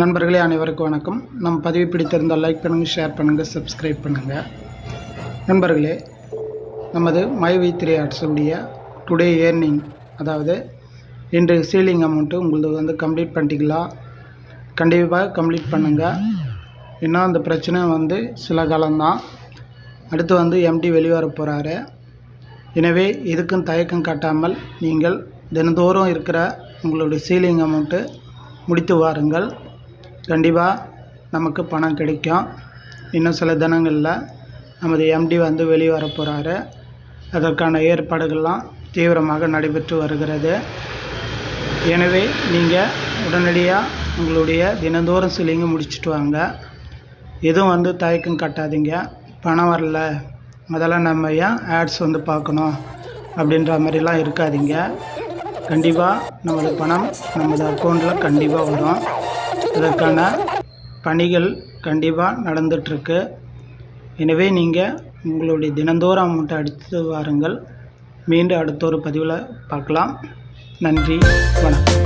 நண்பர்களே அனைவருக்கும் வணக்கம். நம் பதிவு பிடித்திருந்தால் லைக் பண்ணுங்கள் ஷேர் பண்ணுங்கள் சப்ஸ்கிரைப் பண்ணுங்கள் நண்பர்களே நமது மை வி த்ரீ ஆர்ட்ஸுடைய டுடே ஏர்னிங் அதாவது இன்று சீலிங் அமௌண்ட்டு உங்களுக்கு வந்து கம்ப்ளீட் பண்ணிட்டீங்களா கண்டிப்பாக கம்ப்ளீட் பண்ணுங்கள் இன்னும் அந்த பிரச்சனை வந்து சில காலம்தான். அடுத்து வந்து எம்டி வெளிவர போகிறாரு எனவே இதுக்கும் தயக்கம் காட்டாமல் நீங்கள் தினந்தோறும் இருக்கிற உங்களுடைய சீலிங் அமௌண்ட்டு முடித்து வாருங்கள். கண்டிப்பாக நமக்கு பணம் கிடைக்கும். இன்னும் சில தினங்களில் நமது எம்டி வந்து வெளியே வர போகிறாரு அதற்கான ஏற்பாடுகள்லாம் தீவிரமாக நடைபெற்று வருகிறது. எனவே நீங்கள் உடனடியாக உங்களுடைய தினந்தோறும் சீலிங்கை முடிச்சுட்டு வாங்க. எதுவும் வந்து தயக்கம் கட்டாதீங்க. பணம் வரல. அதெல்லாம் நம்ம ஏன் ஆட்ஸ் வந்து பார்க்கணும் அப்படின்ற மாதிரிலாம் இருக்காதீங்க. கண்டிப்பாக நமது பணம் நமது அக்கௌண்ட்டில் கண்டிப்பாக வரும். அதற்கான பணிகள் கண்டிப்பாக நடந்துகிட்ருக்கு எனவே நீங்கள் உங்களுடைய தினந்தோறும் அமௌண்ட்டை அடித்து வாருங்கள். மீண்டும் அடுத்த ஒரு பதிவில் பார்க்கலாம். நன்றி. வணக்கம்.